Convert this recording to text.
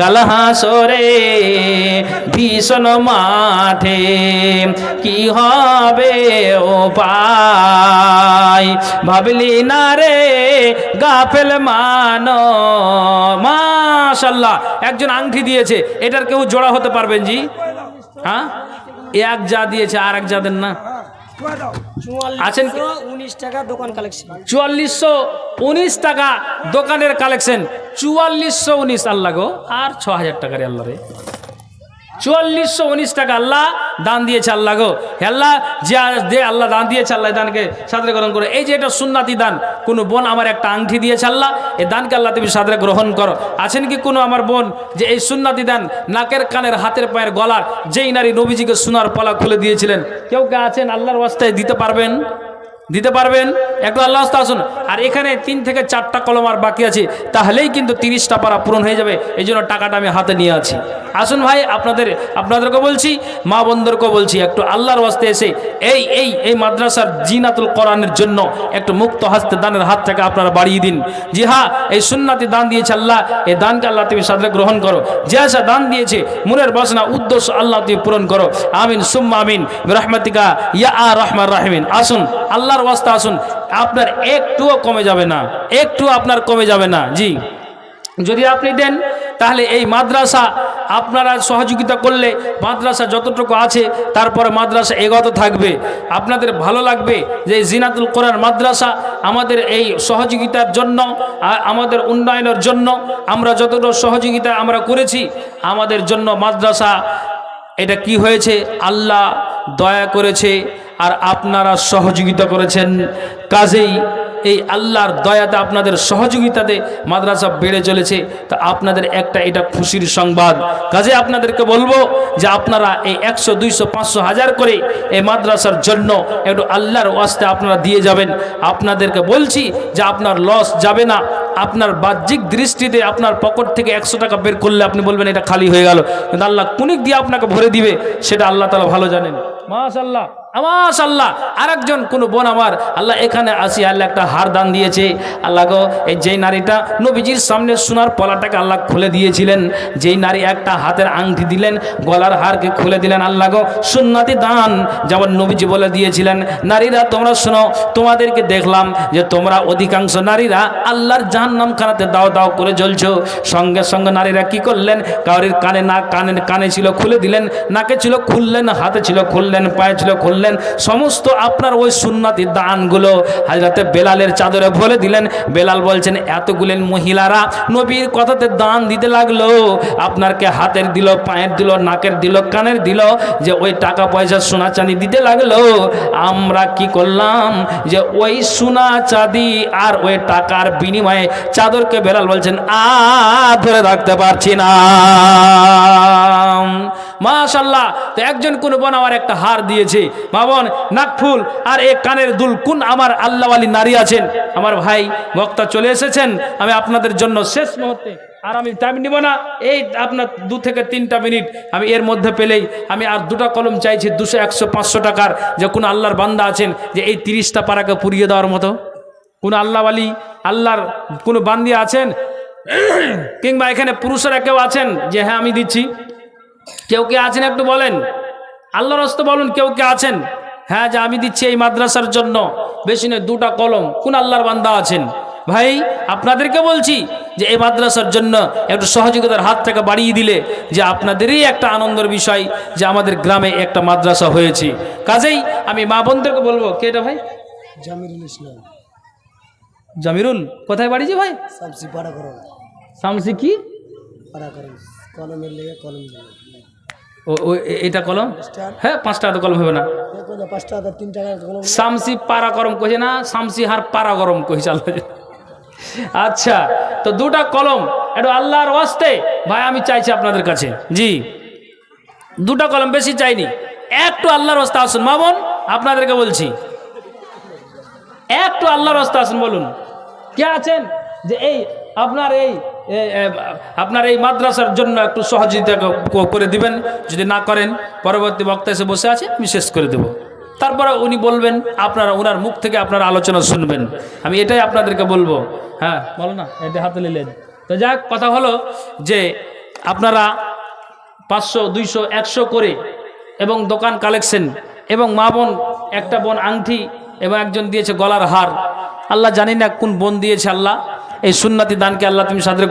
কালহাসরে ভীষণ মাঠে, কি হবে ও পাই ভাবলি না রে গাফেল মান, মাশাল্লাহ, একজন আংটি দিয়েছে, এটার কেউ জোড়া হতে পারবেন জি? হ্যাঁ? এক যা দিয়েছে, আর এক যা দেন না? আছেন উনিশ টাকা দোকান কালেকশন চুয়াল্লিশশো উনিশ টাকা দোকানের কালেকশন চুয়াল্লিশশো উনিশ আল্লাহ গো। আর ছ হাজার টাকার আল্লাহ রে। চুয়াল্লিশশো উনিশ টাকা আল্লাহ দান দিয়েছে আল্লাহ গো। আল্লাহ, যে দে আল্লাহ দান দিয়েছে আল্লাহ দানকে সাদরে গ্রহণ করো। এই যে এটা সুন্নাতি দান, কোনো বোন আমার একটা আংটি দিয়েছে আল্লাহ, এই দানকে আল্লাহ তুমি সাদরে গ্রহণ করো। আছেন কি কোনো আমার বোন যে এই সুন্নাতি দান নাকের কানের হাতের পায়ের গলার যেই নারী নবীজিকে সোনার পলা খুলে দিয়েছিলেন? কেউ কে আছেন আল্লাহর ওয়াস্তায় দিতে পারবেন? দিতে পারবেন? একটু আল্লাহ আসুন আর এখানে তিন থেকে চারটা কলম আর বাকি আছে, তাহলেই কিন্তু তিরিশটা পারা পূরণ হয়ে যাবে। এই জন্য টাকাটা আমি হাতে নিয়ে আছি। আসুন ভাই, আপনাদের আপনাদেরকে বলছি, মা বন্ধুরকেও বলছি, একটু আল্লাহর ওয়াস্তে এসে এই এই এই মাদ্রাসার জিনাতুল কোরআনের জন্য একটু মুক্ত হাস্তে দানের হাত থেকে আপনারা বাড়িয়ে দিন। জি হ্যাঁ এই সুন্নাতি দান দিয়েছে আল্লাহ। এই দানকে আল্লাহ তুমি সাথে গ্রহণ করো। যে আসা দান দিয়েছে, মনের বাসনা, উদ্দেশ্য আল্লাহ তুমি পূরণ করো। আমিন, সুম্মা আমিন। রহমাতিকা ইয়া রহমান রাহমিন। আসুন, আল্লাহর ওয়াস্তে আসুন। আপনার একটুও কমে যাবে না। একটু আপনার কমে যাবে না। জি। যদি আপনি দেন, তাহলে এই মাদ্রাসা আপনারা সহযোগিতা করলে মাদ্রাসা যতটুকু আছে, তারপরে মাদ্রাসা এগত থাকবে। আপনাদের ভালো লাগবে যে জিনাতুল কোরআন মাদ্রাসা আমাদের এই সহযোগিতার জন্য আমাদের উন্নয়নের জন্য, আমরা যতটুকু সহযোগিতা আমরা করেছি, আমাদের জন্য মাদ্রাসা, এটা কি হয়েছে? আল্লাহ দয়া করেছে আর আপনারা সহযোগিতা করেছেন। কাজেই এই আল্লাহর দয়াতে আপনাদের সহযোগিতাতে মাদ্রাসা বেড়ে চলেছে। তা আপনাদের একটা এটা খুশির সংবাদ। কাজে আপনাদেরকে বলব যে আপনারা এই একশো, দুইশো, পাঁচশো হাজার করে এই মাদ্রাসার জন্য একটু আল্লাহর ওয়াস্তে আপনারা দিয়ে যাবেন। আপনাদেরকে বলছি যে আপনার লস যাবে না। আপনার বাহ্যিক দৃষ্টিতে আপনার পকেট থেকে একশো টাকা বের করলে আপনি বলবেন, এটা খালি হয়ে গেল। কিন্তু আল্লাহ কুনিক দিয়ে আপনাকে ভরে দিবে, সেটা আল্লাহ তালা ভালো জানেন। মাশাল্লাহ মাশাল্লাহ আরেকজন কোনো বোন আমার, আল্লাহ এখানে আসি, আল্লাহ একটা হার দান দিয়েছে। আল্লাহ গো, এই যেই নারীটা নবীজির সামনে সোনার পলাটাকে আল্লাহ খুলে দিয়েছিলেন, যেই নারী একটা হাতের আংটি দিলেন, গলার হারকে খুলে দিলেন, আল্লাহ গো, সুন্নাতি দান যেমন নবীজি বলে দিয়েছিলেন। নারীরা তোমরা শোনো, তোমাদেরকে দেখলাম যে তোমরা অধিকাংশ নারীরা আল্লাহর জাহান নাম খানাতে দাও দাও করে জ্বলছো। সঙ্গে সঙ্গে নারীরা কি করলেন? কাউরির কানে না, কানে কানে ছিল খুলে দিলেন, নাকে ছিল খুললেন, হাতে ছিল খুললেন, পায়ে ছিল খুললেন। সমস্ত আপনার ওই সুন্নাতি দানগুলো হাজরাতে বেলালের চাদরে ভরে দিলেন। বেলাল বলছেন, এতগুলেন মহিলারা নবীর কথাতে দান দিতে লাগল। আপনারকে হাতের দিল, পায়ের দিল, নাকের দিল, কানের দিল, যে ওই টাকা পয়সা সোনা চাঁদি দিতে লাগল। আমরা কি করলাম যে ওই সোনা চাঁদি আর ওই টাকার বিনিময়ে চাদরকে বেলাল বলছেন, আ, ধরে রাখতে পারছি না। মাশাল্লাহ তো একজন কোন বোন আমার একটা হার দিয়েছে। মা বোন নাকফুল আর এ কানের দুল, কোন আমার আল্লাহওয়ালি নারী আছেন? আমার ভাই বক্তা চলে এসেছেন, আমি আপনাদের জন্য শেষ মুহূর্তে, আর আমি টাইম নিব না, এই আপনার দু থেকে তিনটা মিনিট, আমি এর মধ্যে পেলেই, আমি আর দুটো কলম চাইছি দুশো, একশো, পাঁচশো টাকার, যে কোনো আল্লাহর বান্দা আছেন, যে এই তিরিশটা পাড়াকে পুড়িয়ে দেওয়ার মতো। কোনো আল্লাহওয়ালি, আল্লাহর কোনো বান্দি আছেন? কিংবা এখানে পুরুষেরা কেউ আছেন? যে হ্যাঁ আমি দিচ্ছি। কেউ কে আছেন একটু বলেন? আল্লাহর হস্তে বলুন কেউ কে আছেন? হ্যাঁ যে আমি দিচ্ছি এই মাদ্রাসার জন্য। বেশি নয় দুটা কলম। কোন আল্লাহর বান্দা আছেন? ভাই আপনাদেরকে বলছি যে এই মাদ্রাসার জন্য একটু সহযোগিতার হাত থেকে বাড়িয়ে দিলে যে আপনাদেরই একটা আনন্দের বিষয় যে আমাদের গ্রামে একটা মাদ্রাসা হয়েছে। কাজেই আমি মা বোনদেরকে বলব কে এটা ভাই? জামিরুল ইসলাম। জামিরুল কোথায় বাড়িছি ভাই? সাবসি পাড়া করো শামসি কি? পাড়া করো কলমের লেগে কলম ও এটা কলম? হ্যাঁ পাঁচ টাকা তো কলম হবে না। শামসি পারা গরম কইছে না শামসি হার পারা গরম কইছে আল্লাহ আচ্ছা তো দুটা কলম একটু আল্লাহর ওয়াস্তে। ভাই আমি চাইছি আপনাদের কাছে জি। দুটা কলম বেশি চাইনি। একটু আল্লাহর ওয়াস্তে আসুন। মা বোন আপনাদেরকে বলছি। একটু আল্লাহর রাস্তা আসুন বলুন। কে আছেন? যে এই আপনার এই আপনার এই মাদ্রাসার জন্য একটু সহযোগিতা করে দিবেন। যদি না করেন, পরবর্তী বক্তা এসে বসে আছে, আমি শেষ করে দেব। তারপরে উনি বলবেন, আপনারা ওনার মুখ থেকে আপনার আলোচনা শুনবেন। আমি এটাই আপনাদেরকে বলব। হ্যাঁ বলো না, এটা হাতে নিলেন। তো যাক, কথা হলো যে আপনারা পাঁচশো, দুইশো, একশো করে এবং দোকান কালেকশন এবং মা বোন, একটা বোন আংটি এবং একজন দিয়েছে গলার হার। আল্লাহ জানি না কোন বোন দিয়েছে আল্লাহ। এই সুন্নাতি দানকে আল্লাহ তুমি সাদরে